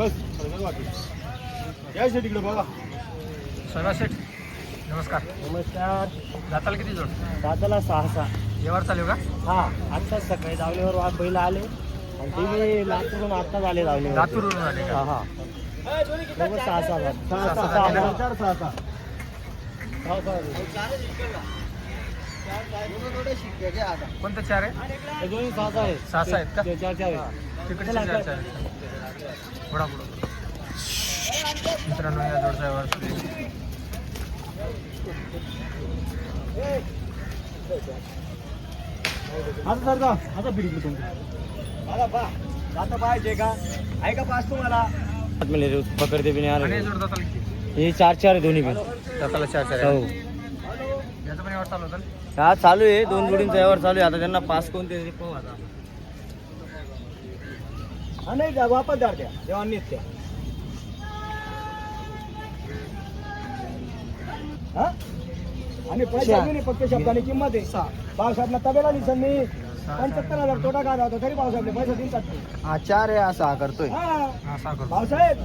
बस या तिकडे बघा. सगळा सेट नमस्कार. नमस्कार. जाताल किती जोड दादाला सहा सहा व्यवहार चालू का? हा आत्ताच सकाळी दावलीवर वा बैल आले. आणि ते लातूरून आत्ताच आले दावले लातूरवरून आले हा का? हा बरोबर सहा सहा झाले. सहा सहा सहा सहा सहा. चार सहा सहा सहा सहा कोणतं चार आहे? हे दोन्ही सहा सहा आहेत. सहा सहा आहेत का? ते चार चार आहेत. तिकडचे चार चार आहेत. पुढं. मित्रांनो या जोडचा व्यवहार सुरू आहे. आता सर का आता तुमची आता पाहिजे का? आहे का पास तुम्हाला? पकडते बी आणि हे हे चार चार आहे दोन्ही बी जाताला चार चार हो. आहे याचं पण व्यवहार चालू होतं हा चालू आहे. दोन जोडींचा व्यवहार चालू आहे. आता त्यांना पास कोणते पाहू आता. हा नाही वापस द्या त्या देवांनीच त्या हा? आणि पैसे नाही फक्त शब्दाने किंमत आहे भावसाहेबना तबेला दिसन मी पंच्याहत्तर हजार तोटा काढा होता तरी भावसाहेबने पैसे देतात ते. हा चार आहे असा करतोय हा हा सहा करू भावसाहेब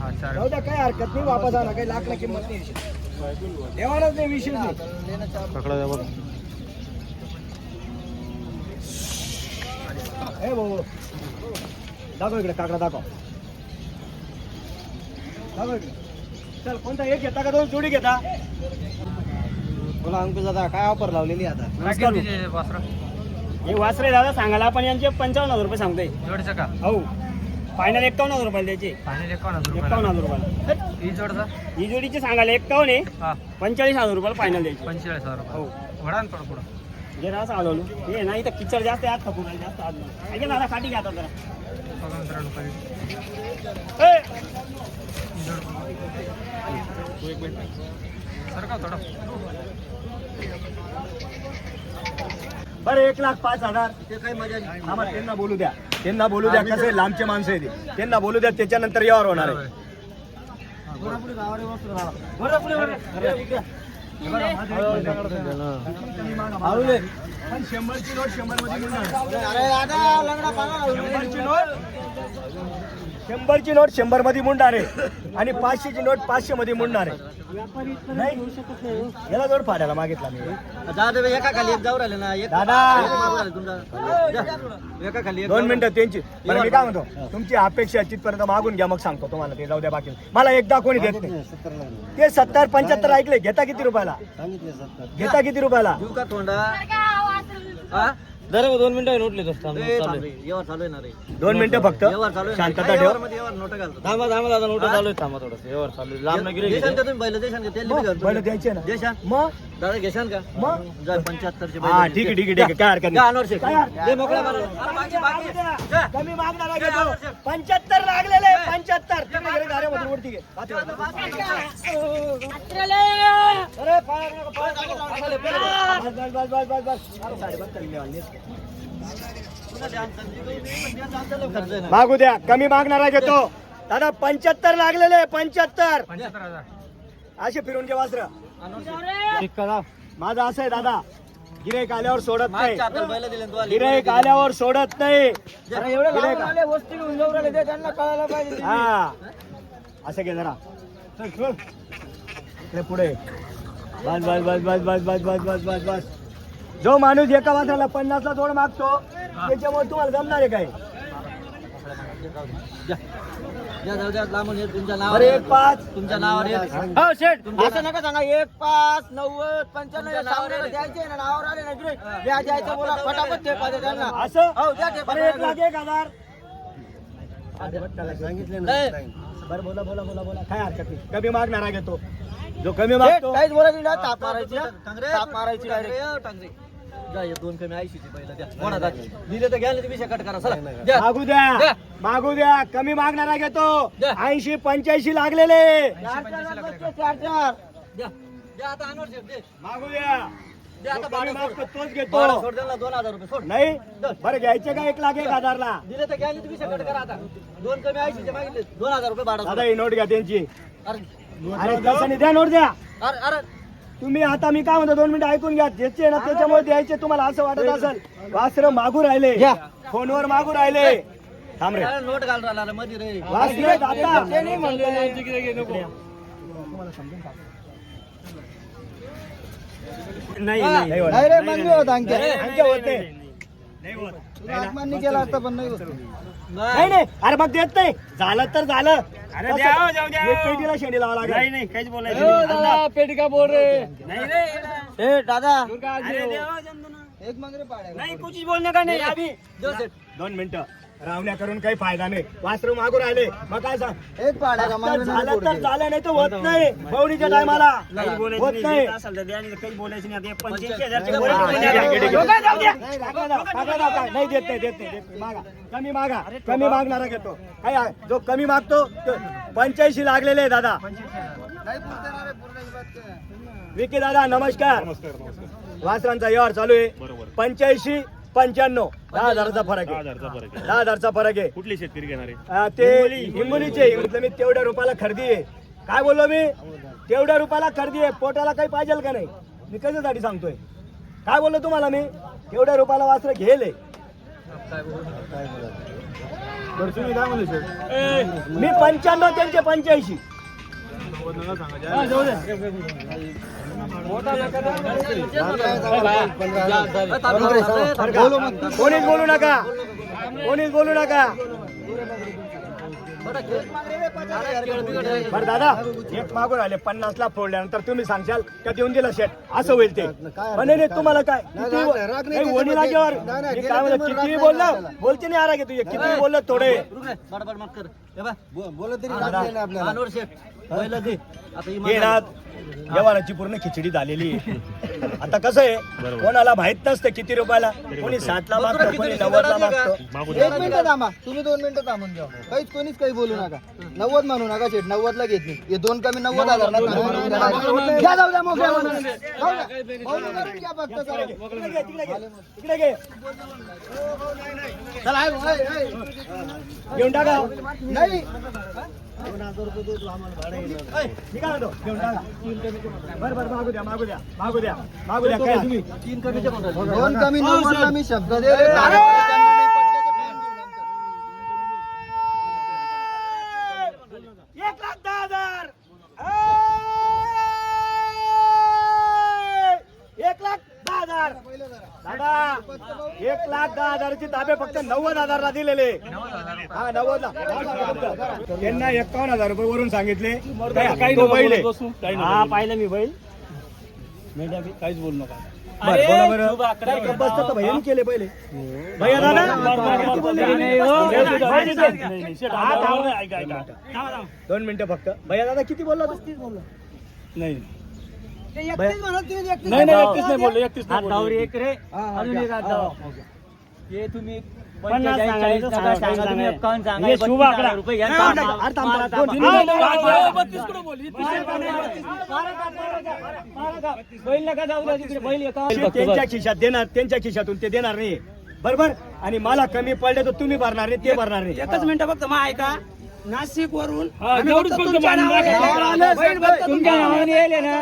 हा चार जाऊ द्या काही हरकत नाही वापस आणा काही लाखला किंमत नाही देवानच नाही विषय नाही पकडा द्या बघ ए भाऊ दाखव इकडे काकडा दाखव. दाखव इकडे. चल कोणता एक घेता का दोन? जोडी घेता. बोला अंकुश दादा काय ऑफर लावलेली आता? हे वासरे दादा सांगायला आपण यांचे पंचावन्न हजार रुपये सांगतोय. जोडीचं का? हो. फायनल एक्कावन्न हजार रुपये द्यायचे. फायनल एकावन्न हजार रुपये हजार रुपये ही जोडचा? ही जोडीचे सांगायला एक्कावन्न आहे. हा. पंचेचाळीस हजार रुपयाला फायनल द्यायचे. पंचेचाळीस हजार रुपये हो. वडा थोडं पुढं. जे असं आलो हे नाही तर किचड जास्त आहे, आहे, जास्त आज नाही. ऐका दादा काठी घ्या आता जरा. ही जोड सर का थोडं. बरं एक लाख पाच हजार. ते काही मजा नाही. आम्हाला त्यांना बोलू द्या. त्यांना बोलू द्या कसं लांबचे माणसं आहे ते. त्यांना बोलू द्या त्याच्यानंतर यावर होणार आहे. आवडले. पण शंभरची नोट शंभरमध्ये मिळणार शंभरची नोट शंभरची नोट शंभरमध्ये मुंडणार आहे. आणि पाचशेची नोट पाचशे मध्ये मुंडणार आहे. नाही. याला जोड फाडायला मागितला मी. दादा एका खाली एक जाऊ राहिले ना. एक दादा. एका खाली दोन मिनिटं त्यांची. बरं मी काय म्हणतो? तुमची अपेक्षा तिथपर्यंत मागून घ्या मग सांगतो तुम्हाला. ते जाऊ द्या बाकी. मला एकदा कोणी देत नाही. ते सत्तर पंच्याहत्तर ऐकले. घेता किती रुपयाला? घेता किती रुपयाला? जरा दोन मिनिटं रे, व्यवहार चालू आहे ना रे. दोन मिनिटं फक्त. व्यवहार चालू आहे. शांतता काय ठेव. व्यवहारमध्ये व्यवहार नोटा घालतो? थांबा थांबा दादा नोट? चालू आहे थांबा थोडस. व्यवहार चालू आहे. लांब नगरी देशान का तुम्ही बैल देशान का तेल बी घालतो. बैल द्यायचे ना. देशान मग? दादा घेशान का? मग? जा पंच्याहत्तरचे हा ठीक आहे ठीक आहे ठीक आहे. काय हरकत नाही. अनवर शेख काय हरकत- दे मोकळ्या मारा. अरे बाकी बाकी जा. कमी मागणारा घेतो पंच्याहत्तर लागलेले पंच्याहत्तर. तिकडे गेले गाड्यामधून वरती घे अरे पाय नका, पाय. नका. बस बस बस बस बस बस. अरे साडेपाच चालले वाजले. मागू द्या. कमी मागणारा घेतो. दादा पंच्याहत्तर लागलेले पंच्याहत्तर. असे फिरून घे वासर. माझं असं आहे दादा. गिरेक आल्यावर सोडत नाही. गिरेक आल्यावर सोडत नाही. हा. असं घे जरा. पुढे. बस बस बस बस बस बस बस बस बस बस. जो माणूस एका वासाला पन्नासला जोड मागतो त्याच्यामुळे तुम्हाला जमणार आहे काय? तुमच्या नावावर अरे ये. एक पाच. तुमच्या नावावर ये. हो शेठ. असं नका सांगा एक पाच नव्वद पंच्याण्णव सावनेला द्यायचे ना नावावर आले ना गिरे द्या द्यायचं बोला फटाफट ते पाहिजे त्यांना. असं? हो द्या ते बरं एक लाख एक हजार. नाही. बरं बोला बोला बोला बोला. काय हरकत नाही. कमी मागणारा घेतो जो कमी मागतो काहीच बोलायचं नाही ताप मारायची हा. ताप मारायची टांगरे, direct. टांगरे. द्या, दोन कमी ऐंशीचे पहिलं द्या. कोणा द्या दिले तर घ्या नाही तर विषय कट करा. चला. द्या. मागू द्या. द्या. मागू द्या. कमी मागणारा घेतो द्या. ऐंशी पंच्याऐंशी लागलेले. चार चार बसते, चार चार. द्या. द्या आता अनवर शेठ, दे. मागू द्या. आता सोड. तोच घेतो. सोड दोन हजार रुपये सोड. नाही बरं घ्यायचे का एक लाख एक हजारला? दिले तर घ्या नाही तर विषय कट करा आता दोन कमी ऐंशीचे मागितले दोन हजार रुपये भाडा दादा ही नोट घ्या त्यांची. अरे अरे द्या नोट द्या. अरे अरे. तुम्ही आता मी काय म्हणतो दोन मिनिटं ऐकून घ्या. ज्याचे ना त्याच्यामुळे द्यायचे तुम्हाला असं वाटत असेल. वासर मागू राहिले. घ्या. फोनवर मागू राहिले. थांब रे. नोट घाल राहिला मध्ये रे. वासरे दाता नाही नाही नाही. होत. नाही रे मंदी होत अंक्या अंक्या होत. नाही. नाही. होत. केला असता पण नाही होत. नाही. नाही अरे मग देत नाही. झालं तर झालं. अरे पेटीला शेंडी लावा लागेल. नाही नाही काहीच बोलायचं पेटी का बोल रे. ए दादा. एक मंगरे पाड्या नाही कुठच बोलणे का नाही? दोन मिनिटं. रावण्या करून काही फायदा नाही. वासरू मागून राहिले मग काय सांग? एक का मंगरे झालं तर झालं नाही तर होत नाही. भवणीच्या टायमाला. होत नाही. नाही, टाका जाऊ, टाका जाऊ, काय. नाही देत नाही देत नाही देत नाही. मागा. कमी मागा. कमी मागणारा घेतो. काय आहे? जो कमी मागतो पंच्याऐंशी लागलेले आहे दादा. नाही. विकी दादा नमस्कार. वासरांचा व्यवहार चालू आहे. पंच्याऐंशी पंच्याण्णव. दहा हजाराचा फरक आहे. दहा हजारचा फरक आहे. कुठले शेतकरी घेणार आहे? अं, ते हिंगोलीचे म्हटलं मी तेवढ्या रुपयाला खरेदी आहे. काय बोललो मी? तेवढ्या रुपयाला खरेदी आहे. पोटाला काही पाहिजे का नाही? मी कशासाठी सांगतोय? काय बोललो तुम्हाला मी? तेवढ्या रुपयाला वासर घेल मी पंच्याण्णव त्यांचे पंच्याऐंशी. कोणीच बोलू नका. कोणीच बोलू नका. बरं दादा एक मागून आले पन्नास ला फोडल्यानंतर तुम्ही सांगशाल का देऊन दिला शेट असं होईल ते पण नाही नाही, तुम्हाला काय किती मी काय म्हणलं किती बोललो. बोलते नाही आरा तुझे किती बोललो थोडे बडबड मत कर हे बोलत तरी आपल्याला अनवर शेठ पहिलं दे आता घेणार व्यवहाराची पूर्ण खिचडी झालेली आहे. आता कसं आहे कोणाला माहीत नसतं किती रुपयाला. कोणी साठ ला मागतो कोणी नव्वद ला मागतो. एक मिनिट थांबा. तुम्ही दोन मिनिटं थांबून घ्या. काहीच कोणीच काही बोलू नका. नव्वद म्हणू नका शेठ नव्वद ला घेतली हे दोन कमी नव्वद हजार ना. घ्या जाऊ द्या मोकळ्या मनाने. जाऊ द्या. बोलू नका, घ्या फक्त करा. इकडे घे, तिकडे घे, इकडे घे चला, हाय, हाय, हाय. घेऊन टाका. नाही. मी काय म्हणतो घेऊन टाका. बरं बरं मागू द्या मागू द्या मागू द्या मागू द्या. काय तुम्ही? तीन कमीचे दोन कमी मी शब्द दिले त्यांना नाही पटले तर फोन घेऊन आमचा. एक लाख दहा हजार ऐ! एक लाख दहा हजार दादा एक लाख दहा हजाराची ताबे फक्त नव्वद हजारला दिलेले हा नव्वद ला त्यांना एकावन्न हजार रुपये वरून सांगितले आहे. हा पाहिलं मी बैल काहीच बोलू नका केले पहिले भैया दादा किती बोलले? हा, थांबा. दोन मिनिटं फक्त भैया दादा किती बोलला नाही नाही नाही एकतीस नाही बोललो एकतीस नाही बोललो. एक रे अजून एक. हे तुम्ही पन्नास पंचेचाळीस, सांगायचं, चाळीस नका सांगा, सांगा, तुम्ही सांगा. एकावन्न सांगा, हे बत्तीस शुभ हजार आकडा. रुपये नाही, यांचा नाही, माल- अरे थांब, माल- थांब, थांब. नाही, नाही, नाही. बत्तीस कुठं बोलली? बैल नका जाऊ द्या तिकडे बैल एकावन्न फक्त त्यांच्या. खिशात देणार त्यांच्या खिशातून ते देणार नाही बरोबर आणि मला कमी पडले तर तुम्ही भरणार नाही ते भरणार नाही एकच मिनिटं फक्त मग ऐका नाशिक वरून हा, जेवढीच फक्त. तुमच्या नावाने ना.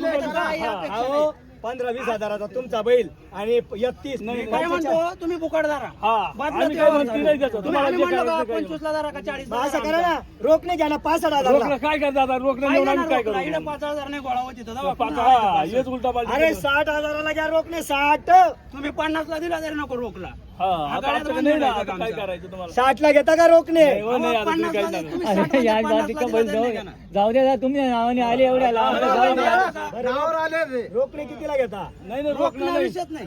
अहो पंधरा वीस हजाराचा तुमचा बैल आणि एकतीस काय म्हणतो? तुम्ही बुकाड धरा. हा, बदला आम्ही काय म्हणतो. नाही. तुम्ही तुम्हाला आम्ही जे म्हणलो करायचं का ते करा. पंचवीसला धरा का चाळीस असं करा ना. रोख नाही घ्या ना पासष्ट हजार काय करता आता? रोकडं देऊन आम्ही काय करू? पाच हजार नाही गोळा होती तर दवा पाच- कोणाला हा, आणायचं हेच पाच? उलटा पालटा अरे केलं. साठ हजाराला घ्या रोख नाही साठ तुम्ही पन्नासला दिला तरी नको रोकला हा, आता गाड्यात आमच्याकडे नाही ना, बांधून आता द्यायचं काय काम करायचं तुम्हाला? साठ ला घेता का रोखणे? नाही, हो, नाही, आता तुम्ही काही नाही. तुम्ही अरे का बैल जाऊ द्या तुमच्या नावाने आले एवढ्या लांब. जाऊ द्या. नावावर आले रे रोखणे कितीला घेता? नाही नाही रोकडं रोकला नाही. विषयच नाही.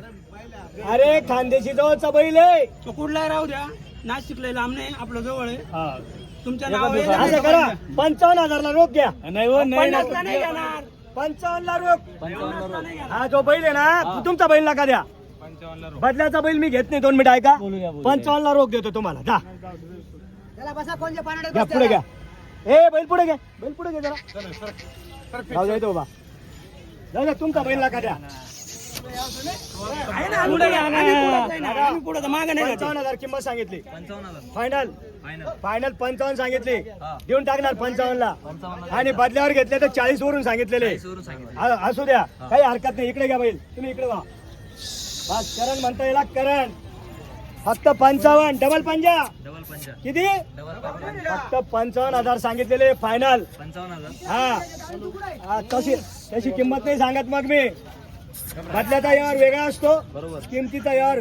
अरे खानदेशी जवळचा बैल आहे. तो कुठलाही राहू द्या. नाशिकला लांब नाही आपलं जवळ आहे. हा. तुमच्या असं करा पंचावन्न हजारला रोख घ्या. नाही हो नाही पन्नासला नाही नाही. घेणार. पंचावन्न ला रोख. पन्नासला नाही घेणार हा जो बैल आहे ना तुमचा बैल नका द्या. बदल्याचा बैल मी घेत नाही दोन मिनिट ऐका. बोलूया, बोलूया. पंचावन्न ला रोख देतो तुम्हाला. जा. घ्या पुढे घ्या. ए बैल पुढे घ्या बैल पुढे घ्या जरा. जाऊ उभा. जाऊ द्या तुमचा बैल नका द्या. पंचावन्न हजार किंमत सांगितली. फायनल फायनल पंचावन्न सांगितली. देऊन टाकणार पंचावन्न ला आणि बदल्यावर घेतले तर चाळीस वरून सांगितलेले असू द्या. काही हरकत नाही. इकडे घ्या बैल. तुम्ही इकडे वा बस करण म्हणता येईल करण. फक्त पंचावन्न डबल पंजा. डबल पंचा किती? फक्त पंचावन्न हजार सांगितलेले फायनल पंचावन्न हजार. हा. हा, तशी तशी किंमत नाही सांगत मग मी. बदल्याचा यावर वेगळा असतो. बरोबर. किमतीचा यावर